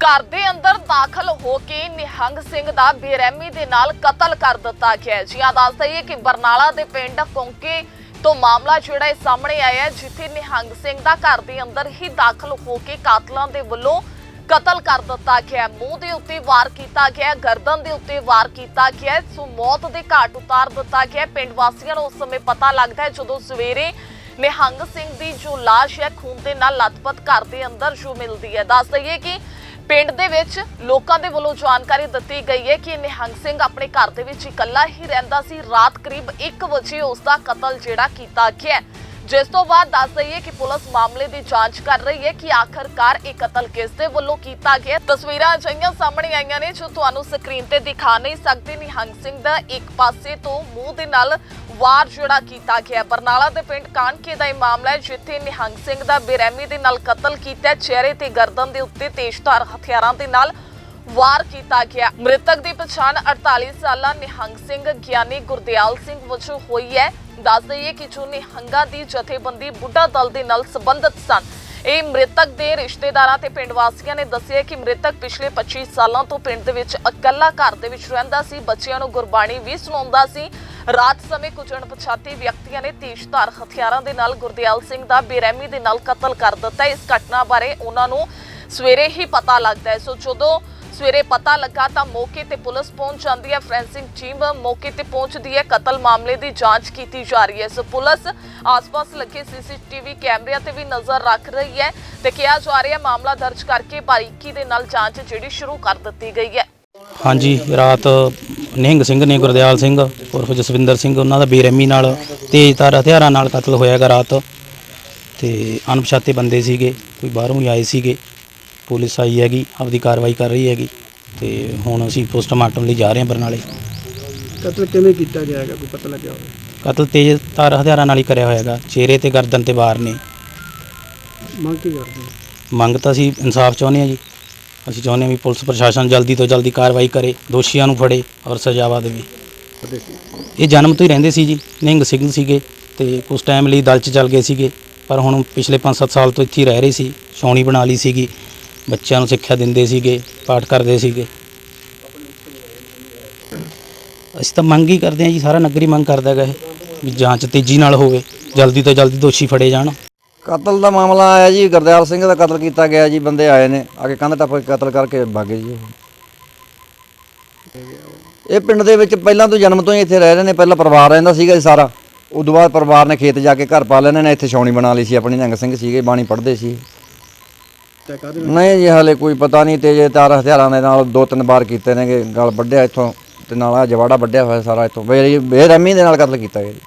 ਘਰ ਦੇ ਅੰਦਰ ਦਾਖਲ ਹੋ ਕੇ ਨਿਹੰਗ ਸਿੰਘ ਦਾ ਬੇਰਹਿਮੀ ਦੇ ਨਾਲ ਕਤਲ ਕਰ ਦਿੱਤਾ ਗਿਆ ਹੈ। ਜੀ ਆ ਦੱਸ ਦਈਏ ਕਿ ਬਰਨਾਲਾ ਦੇ ਪਿੰਡ ਕੋਂਕੇ ਤੋਂ ਮਾਮਲਾ ਜਿਹੜਾ ਇਹ ਸਾਹਮਣੇ ਆਇਆ ਹੈ, ਜਿੱਥੇ ਨਿਹੰਗ ਸਿੰਘ ਦਾ ਘਰ ਦੇ ਅੰਦਰ ਹੀ ਦਾਖਲ ਹੋ ਕੇ ਕਾਤਲਾਂ ਦੇ ਵੱਲੋਂ ਕਤਲ ਕਰ ਦਿੱਤਾ ਗਿਆ ਮੂੰਹ ਦੇ ਉੱਤੇ ਵਾਰ ਕੀਤਾ ਗਿਆ ਗਰਦਨ ਦੇ ਉੱਤੇ ਵਾਰ ਕੀਤਾ ਗਿਆ ਸੋ ਮੌਤ ਦੇ ਘਾਟ ਉਤਾਰ ਦਿੱਤਾ ਗਿਆ ਪਿੰਡ ਵਾਸੀਆਂ ਨੂੰ ਉਸ ਸਮੇਂ ਪਤਾ ਲੱਗਦਾ ਹੈ ਜਦੋਂ ਸਵੇਰੇ ਨਿਹੰਗ ਸਿੰਘ ਦੀ ਜੋ ਲਾਸ਼ ਹੈ ਖੂਨ ਦੇ ਨਾਲ ਲਤਪਤ ਘਰ ਦੇ ਅੰਦਰ ਜੋ ਮਿਲਦੀ ਹੈ। ਦੱਸ ਦਈਏ ਕਿ ਪਿੰਡ ਦੇ ਵਿੱਚ ਲੋਕਾਂ ਦੇ ਵੱਲੋਂ ਜਾਣਕਾਰੀ ਦਿੱਤੀ ਗਈ ਹੈ ਕਿ ਨਿਹੰਗ ਸਿੰਘ ਆਪਣੇ ਘਰ ਦੇ ਵਿੱਚ ਇਕੱਲਾ ਹੀ ਰਹਿੰਦਾ ਸੀ। ਰਾਤ ਕਰੀਬ 1 ਵਜੇ ਉਸ ਦਾ ਕਤਲ ਜਿਹੜਾ ਕੀਤਾ ਗਿਆ ਜਿਸ ਤੋਂ ਬਾਅਦ ਦੱਸ ਦਈਏ ਕਿ ਪੁਲਿਸ ਮਾਮਲੇ ਦੀ ਜਾਂਚ ਕਰ ਰਹੀ ਹੈ ਕਿ ਆਖਰਕਾਰ ਇਹ ਕਤਲ ਕਿਸ ਦੇ ਵੱਲੋਂ ਕੀਤਾ ਗਿਆ ਤਸਵੀਰਾਂ ਅਜਿਹੀਆਂ ਸਾਹਮਣੇ ਆਈਆਂ ਨੇ ਜੋ ਤੁਹਾਨੂੰ ਸਕਰੀਨ ਤੇ ਦਿਖਾ ਨਹੀਂ ਸਕਦੇ। ਨਿਹੰਗ ਸਿੰਘ ਦਾ ਇੱਕ ਪਾਸੇ ਤੋਂ ਮੂੰਹ ਦੇ ਨਾਲ ਵਾਰ ਜਿਹੜਾ ਕੀਤਾ ਗਿਆ ਬਰਨਾਲਾ ਦੇ ਪਿੰਡ ਕਾਨਕੇ ਦਾ ਇਹ ਮਾਮਲਾ ਹੈ, ਜਿੱਥੇ ਨਿਹੰਗ ਸਿੰਘ ਦਾ ਬੇਰਹਿਮੀ ਦੇ ਨਾਲ ਕਤਲ ਕੀਤਾ ਚਿਹਰੇ ਤੇ ਗਰਦਨ ਦੇ ਉੱਤੇ ਤੇਜ਼ਧਾਰ ਹਥਿਆਰਾਂ ਦੇ ਨਾਲ ਵਾਰ ਕੀਤਾ ਗਿਆ ਮ੍ਰਿਤਕ ਦੀ ਪਛਾਣ 48 ਸਾਲਾ ਨਿਹੰਗ ਸਿੰਘ ਗਿਆਨੀ ਗੁਰਦਿਆਲ ਸਿੰਘ ਵਜੋਂ ਹੋਈ ਹੈ। ਦੱਸ ਦਈਏ ਕਿ ਜੋ ਨਿਹੰਗਾਂ ਦੀ ਜਥੇਬੰਦੀ ਬੁੱਢਾ ਦਲ ਦੇ ਨਾਲ ਸੰਬੰਧਿਤ ਸਨ। ਇਹ ਮ੍ਰਿਤਕ ਦੇ ਰਿਸ਼ਤੇਦਾਰਾਂ ਤੇ ਪਿੰਡ ਵਾਸੀਆਂ ਨੇ ਦੱਸਿਆ ਕਿ ਮ੍ਰਿਤਕ ਪਿਛਲੇ 25 ਸਾਲਾਂ ਤੋਂ ਪਿੰਡ ਦੇ ਵਿੱਚ ਇਕੱਲਾ ਘਰ ਦੇ ਵਿੱਚ ਰਹਿੰਦਾ ਸੀ। ਬੱਚਿਆਂ ਨੂੰ ਗੁਰਬਾਣੀ ਵੀ ਸੁਣਾਉਂਦਾ ਸੀ। ਰਾਤ ਸਮੇਂ ਕੁਝ ਅਣਪਛਾਤੇ ਵਿਅਕਤੀਆਂ ਨੇ ਤੇਜ਼ਧਾਰ ਹਥਿਆਰਾਂ ਦੇ ਨਾਲ ਗੁਰਦਿਆਲ ਸਿੰਘ ਦਾ ਬੇਰਹਿਮੀ ਦੇ ਨਾਲ ਕਤਲ ਕਰ ਦਿੱਤਾ। ਇਸ ਘਟਨਾ ਬਾਰੇ ਉਹਨਾਂ ਨੂੰ ਸਵੇਰੇ ਹੀ ਪਤਾ ਲੱਗਦਾ ਹੈ। ਸੋ ਜਦੋਂ ਸਵੇਰੇ ਪਤਾ ਲੱਗਾ ਤਾਂ ਮੌਕੇ ਤੇ ਪੁਲਿਸ ਪਹੁੰਚ ਜਾਂਦੀ ਹੈ। ਫੋਰੈਂਸਿਕ ਟੀਮ ਮੌਕੇ ਤੇ ਪਹੁੰਚਦੀ ਹੈ। ਕਤਲ ਮਾਮਲੇ ਦੀ ਜਾਂਚ ਕੀਤੀ ਜਾ ਰਹੀ ਹੈ। ਸੋ ਪੁਲਿਸ ਆਸ-ਪਾਸ ਲੱਗੇ ਸੀਸੀਟੀਵੀ ਕੈਮਰਿਆਂ ਤੇ ਵੀ ਨਜ਼ਰ ਰੱਖ ਰਹੀ ਹੈ ਤੇ ਕਿਹਾ ਜਾ ਰਿਹਾ ਮਾਮਲਾ ਦਰਜ ਕਰਕੇ ਬਾਰੀਕੀ ਦੇ ਨਾਲ ਜਾਂਚ ਜਿਹੜੀ ਸ਼ੁਰੂ ਕਰ ਦਿੱਤੀ ਗਈ ਹੈ। ਹਾਂਜੀ, ਰਾਤ ਨਿਹੰਗ ਸਿੰਘ ਨੇ, ਗੁਰਦਿਆਲ ਸਿੰਘ, ਉਰਫ ਜਸਵਿੰਦਰ ਸਿੰਘ, ਉਹਨਾਂ ਦਾ ਬੇਰਹਿਮੀ ਨਾਲ ਤੇਜ਼ਧਾਰ ਹਥਿਆਰਾਂ ਨਾਲ ਕਤਲ ਹੋਇਆ ਹੋਇਆਗਾ ਰਾਤ। ਤੇ ਅਣਪਛਾਤੇ ਬੰਦੇ ਸੀਗੇ, ਕੋਈ ਬਾਹਰੋਂ ਹੀ ਆਏ ਸੀਗੇ। ਪੁਲਿਸ ਆਈ ਹੈਗੀ ਆਪਦੀ ਕਾਰਵਾਈ ਕਰ ਰਹੀ ਹੈਗੀ ਤੇ ਹੁਣ ਅਸੀਂ ਪੋਸਟਮਾਰਟਮ ਲਈ ਜਾ ਰਹੇ ਹਾਂ ਬਰਨਾਲੇ। ਕਤਲ ਕਿਵੇਂ ਕੀਤਾ ਗਿਆ ਹੈਗਾ? ਕੋਈ ਪਤਾ ਲੱਗਿਆ ਹੋਵੇ? ਕਤਲ ਤੇਜ਼ਧਾਰ ਹਥਿਆਰਾਂ ਨਾਲ ਹੀ ਕਰਿਆ ਹੋਇਆਗਾ ਚਿਹਰੇ ਤੇ ਗਰਦਨ ਤੇ ਵਾਰ ਨੇ। ਮੰਗ ਕੀ ਕਰਦੇ ਹੋ? ਮੰਗ ਤਾਂ ਅਸੀਂ ਇਨਸਾਫ ਚਾਹੁੰਦੇ ਹਾਂ ਜੀ। ਅਸੀਂ ਚਾਹੁੰਦੇ ਹਾਂ ਵੀ ਪੁਲਿਸ ਪ੍ਰਸ਼ਾਸਨ ਜਲਦੀ ਤੋਂ ਜਲਦੀ ਕਾਰਵਾਈ ਕਰੇ ਦੋਸ਼ੀਆਂ ਨੂੰ ਫੜੇ ਔਰ ਸਜ਼ਾਵਾ ਦੇਵੇ। ਇਹ ਜਨਮ ਤੋਂ ਹੀ ਰਹਿੰਦੇ ਸੀ ਜੀ ਨਿਹੰਗ ਸਿੰਘ ਸੀਗੇ ਤੇ ਉਸ ਟਾਈਮ ਲਈ ਦਲ 'ਚ ਚੱਲ ਗਏ ਸੀਗੇ। ਪਰ ਹੁਣ ਪਿਛਲੇ 5-7 ਸਾਲ ਤੋਂ ਇੱਥੇ ਹੀ ਰਹਿ ਰਹੇ ਸੀ ਛਾਉਣੀ ਬਣਾ ਲਈ ਸੀਗੀ। ਬੱਚਿਆਂ ਨੂੰ ਸਿੱਖਿਆ ਦਿੰਦੇ ਸੀਗੇ, ਪਾਠ ਕਰਦੇ ਸੀਗੇ। ਅਸੀਂ ਤਾਂ ਮੰਗ ਹੀ ਕਰਦੇ ਹਾਂ ਜੀ, ਸਾਰਾ ਨਗਰੀ ਮੰਗ ਕਰਦਾ ਹੈਗਾ ਇਹ, ਵੀ ਜਾਂਚ ਤੇਜ਼ੀ ਨਾਲ ਹੋਵੇ, ਜਲਦੀ ਤੋਂ ਜਲਦੀ ਦੋਸ਼ੀ ਫੜੇ ਜਾਣ। ਕਤਲ ਦਾ ਮਾਮਲਾ ਆਇਆ ਜੀ, ਗੁਰਦਿਆਲ ਸਿੰਘ ਦਾ ਕਤਲ ਕੀਤਾ ਗਿਆ ਜੀ, ਬੰਦੇ ਆਏ ਨੇ, ਆ ਕੇ ਕੰਧ ਟੱਪ ਕੇ ਕਤਲ ਕਰਕੇ ਭਾਗੇ ਜੀ ਉਹ। ਇਹ ਪਿੰਡ ਦੇ ਵਿੱਚ ਪਹਿਲਾਂ ਤੋਂ ਜਨਮ ਤੋਂ ਹੀ ਇੱਥੇ ਰਹਿ ਰਹੇ ਨੇ, ਪਹਿਲਾਂ ਪਰਿਵਾਰ ਰਹਿੰਦਾ ਸੀਗਾ ਜੀ ਸਾਰਾ। ਉਦੋਂ ਬਾਅਦ ਪਰਿਵਾਰ ਨੇ ਖੇਤ ਜਾ ਕੇ ਘਰ ਪਾ ਲੈਣੇ ਨੇ, ਇੱਥੇ ਛਾਉਣੀ ਬਣਾ ਲਈ ਸੀ, ਆਪਣੀ ਨਿਹੰਗ ਸਿੰਘ ਸੀਗੇ, ਬਾਣੀ ਪੜ੍ਹਦੇ ਸੀ। ਤੈ ਕਾਹਦੇ ਨਹੀਂ ਜੀ, ਹਾਲੇ ਕੋਈ ਪਤਾ ਨਹੀਂ ਤੇਜੇ ਤਾਰ ਹਥਿਆਰਾਂ ਦੇ ਨਾਲ ਦੋ ਤਿੰਨ ਵਾਰ ਕੀਤੇ ਨੇਗੇ, ਗਲ ਵੱਢਿਆ ਇੱਥੋਂ ਤੇ ਨਾਲ ਆ ਜਵਾੜਾ ਵੱਢਿਆ ਹੋਇਆ ਸਾਰਾ ਇੱਥੋਂ। ਬੇ ਬੇਰਹਿਮੀ ਦੇ ਨਾਲ ਕਤਲ ਕੀਤਾ ਗਿਆ ਜੀ।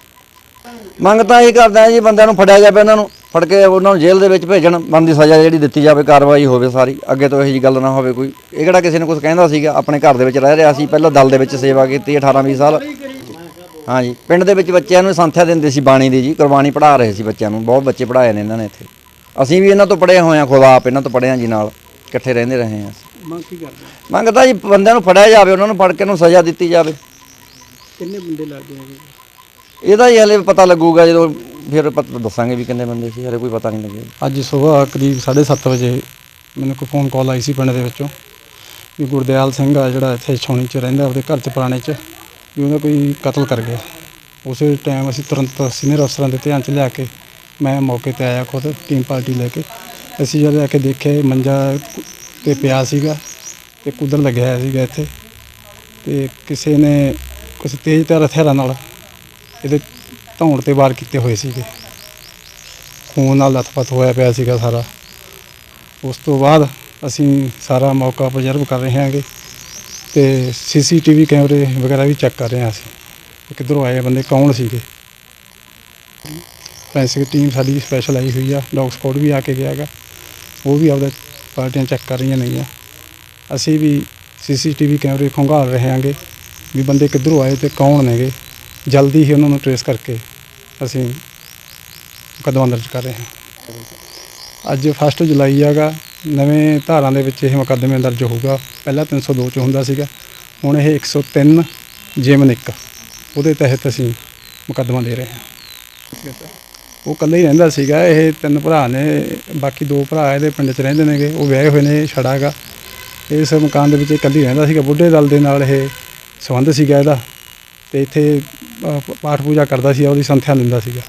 ਮੰਗ ਤਾਂ ਇਹ ਕਰਦਾ ਜੀ, ਬੰਦਿਆਂ ਨੂੰ ਫੜਿਆ ਜਾਵੇ ਇਹਨਾਂ ਨੂੰ, ਫੜ ਕੇ ਉਹਨਾਂ ਨੂੰ ਜੇਲ੍ਹ ਦੇ ਵਿੱਚ ਭੇਜਣ, ਬੰਦੀ ਸਜ਼ਾ ਜਿਹੜੀ ਦਿੱਤੀ ਜਾਵੇ, ਕਾਰਵਾਈ ਹੋਵੇ ਸਾਰੀ। ਅੱਗੇ ਤੋਂ ਇਹੋ ਜੀ ਗੱਲ ਨਾ ਹੋਵੇ ਕੋਈ। ਇਹ ਕਿਹੜਾ ਕਿਸੇ ਨੂੰ ਕੁਝ ਕਹਿੰਦਾ ਸੀਗਾ, ਆਪਣੇ ਘਰ ਦੇ ਵਿੱਚ ਰਹਿ ਰਿਹਾ ਸੀ, ਪਹਿਲਾਂ ਦਲ ਦੇ ਵਿੱਚ ਸੇਵਾ ਕੀਤੀ 18 20 ਸਾਲ। ਹਾਂਜੀ ਪਿੰਡ ਦੇ ਵਿੱਚ ਬੱਚਿਆਂ ਨੂੰ ਸੰਥਿਆ ਦਿੰਦੇ ਸੀ ਬਾਣੀ ਦੀ ਜੀ, ਕੁਰਬਾਨੀ ਪੜ੍ਹਾ ਰਹੇ ਸੀ ਬੱਚਿਆਂ ਨੂੰ, ਬਹੁਤ ਬੱਚੇ ਪੜ੍ਹਾਏ ਨੇ ਇਹਨਾਂ ਨੇ ਇੱਥੇ। ਅਸੀਂ ਵੀ ਇਹਨਾਂ ਤੋਂ ਪੜ੍ਹੇ ਹੋਏ ਹਾਂ ਖੁਦ ਆਪ ਇਹਨਾਂ ਤੋਂ ਪੜ੍ਹੇ ਹਾਂ ਜੀ ਨਾਲ ਇਕੱਠੇ ਰਹਿੰਦੇ ਰਹੇ ਹਾਂ ਅਸੀਂ। ਮੰਗ ਕੀ ਕਰਦੇ? ਮੰਗਦਾ ਜੀ ਬੰਦਿਆਂ ਨੂੰ ਫੜਿਆ ਜਾਵੇ ਉਹਨਾਂ ਨੂੰ ਫੜ ਕੇ ਉਹਨੂੰ ਸਜ਼ਾ ਦਿੱਤੀ ਜਾਵੇ। ਕਿੰਨੇ ਬੰਦੇ ਲੱਗਦੇ ਹੈਗੇ? ਇਹਦਾ ਹੀ ਹਲੇ ਪਤਾ ਲੱਗੂਗਾ ਜਦੋਂ ਫਿਰ ਪਤਾ ਦੱਸਾਂਗੇ ਵੀ ਕਿੰਨੇ ਬੰਦੇ ਸੀ ਹਲੇ ਕੋਈ ਪਤਾ ਨਹੀਂ ਲੱਗਿਆ। ਅੱਜ ਸਵੇਰ ਕਰੀਬ 7:30 ਵਜੇ ਮੈਨੂੰ ਕੋਈ ਫੋਨ ਕਾਲ ਆਈ ਸੀ ਪਿੰਡ ਦੇ ਵਿੱਚੋਂ ਵੀ ਗੁਰਦਿਆਲ ਸਿੰਘ ਆ ਜਿਹੜਾ ਇੱਥੇ ਛਾਉਣੀ 'ਚ ਰਹਿੰਦਾ ਉਹਦੇ ਘਰ 'ਚ ਪੁਰਾਣੇ 'ਚ ਵੀ ਉਹਦਾ ਕੋਈ ਕਤਲ ਕਰ ਗਿਆ। ਉਸੇ ਟਾਈਮ ਅਸੀਂ ਤੁਰੰਤ ਸੀਨੀਅਰ ਅਫਸਰਾਂ ਦੇ ਧਿਆਨ 'ਚ ਲਿਆ ਕੇ ਮੈਂ ਮੌਕੇ ਤੇ ਆਇਆ ਖੁਦ ਟੀਮ ਪਾਰਟੀ ਲੈ ਕੇ। ਅਸੀਂ ਜਦ ਆ ਕੇ ਦੇਖਿਆ, ਇਹ ਮੰਜਾ ਤੇ ਪਿਆ ਸੀਗਾ ਤੇ ਕੁਦਰ ਲੱਗਿਆ ਹੋਇਆ ਸੀਗਾ ਇੱਥੇ। ਤੇ ਕਿਸੇ ਨੇ ਕੁਝ ਤੇਜ਼ ਧਾਰ ਹਥਿਆਰਾਂ ਨਾਲ ਇਹਦੇ ਧੌਣ ਤੇ ਵਾਰ ਕੀਤੇ ਹੋਏ ਸੀਗੇ। ਖੂਨ ਨਾਲ ਲੱਥਪੱਥ ਹੋਇਆ ਪਿਆ ਸੀਗਾ ਸਾਰਾ। ਉਸ ਤੋਂ ਬਾਅਦ ਅਸੀਂ ਸਾਰਾ ਮੌਕਾ ਅਬਜ਼ਰਵ ਕਰ ਰਹੇ ਹਾਂਗੇ ਤੇ ਸੀਸੀਟੀਵੀ ਕੈਮਰੇ ਵਗੈਰਾ ਵੀ ਚੈੱਕ ਕਰ ਰਹੇ ਹਾਂ ਅਸੀਂ ਕਿੱਧਰੋਂ ਆਏ ਬੰਦੇ ਕੌਣ ਸੀਗੇ? ਫੈਂਸਿਕ ਟੀਮ ਸਾਡੀ ਸਪੈਸ਼ਲ ਆਈ ਹੋਈ ਆ ਡੌਗ ਸਕੁਆਡ ਵੀ ਆ ਕੇ ਗਿਆ ਹੈਗਾ। ਉਹ ਵੀ ਆਪਦਾ ਪਾਰਟੀਆਂ ਚੈੱਕ ਕਰ ਰਹੀਆਂ ਨੇਗੀਆਂ। ਅਸੀਂ ਵੀ ਸੀਸੀਟੀਵੀ ਕੈਮਰੇ ਖੰਗਾਲ ਰਹੇ ਹਾਂਗੇ ਵੀ ਬੰਦੇ ਕਿੱਧਰੋਂ ਆਏ ਤੇ ਕੌਣ ਨੇਗੇ। ਜਲਦੀ ਹੀ ਉਹਨਾਂ ਨੂੰ ਟਰੇਸ ਕਰਕੇ ਅਸੀਂ ਮੁਕੱਦਮਾ ਦਰਜ ਕਰ ਰਹੇ ਹਾਂ। ਅੱਜ 1 ਜੁਲਾਈ ਹੈਗਾ, ਨਵੇਂ ਧਾਰਾਂ ਦੇ ਵਿੱਚ ਇਹ ਮੁਕੱਦਮੇ ਦਰਜ ਹੋਊਗਾ। ਪਹਿਲਾਂ 302 ਚ ਹੁੰਦਾ ਸੀਗਾ, ਹੁਣ ਇਹ 103 ਜਿਮਨ ਇੱਕ ਉਹਦੇ ਤਹਿਤ ਅਸੀਂ ਮੁਕੱਦਮਾ ਦੇ ਰਹੇ ਹਾਂ। ਉਹ ਇਕੱਲਾ ਹੀ ਰਹਿੰਦਾ ਸੀਗਾ, ਇਹ ਤਿੰਨ ਭਰਾ ਨੇ, ਬਾਕੀ ਦੋ ਭਰਾ ਇਹਦੇ ਪਿੰਡ 'ਚ ਰਹਿੰਦੇ ਨੇਗੇ, ਉਹ ਵਿਆਹੇ ਹੋਏ ਨੇ ਛੜਾ ਹੈਗਾ। ਇਸ ਮਕਾਨ ਦੇ ਵਿੱਚ ਇਹ ਇਕੱਲੀ ਰਹਿੰਦਾ ਸੀਗਾ, ਬੁੱਢੇ ਦਲ ਦੇ ਨਾਲ ਇਹ ਸੰਬੰਧ ਸੀਗਾ ਇਹਦਾ। ਤੇ ਇੱਥੇ ਪਾਠ ਪੂਜਾ ਕਰਦਾ ਸੀ, ਉਹਦੀ ਸੰਥਿਆ ਲੈਂਦਾ ਸੀਗਾ।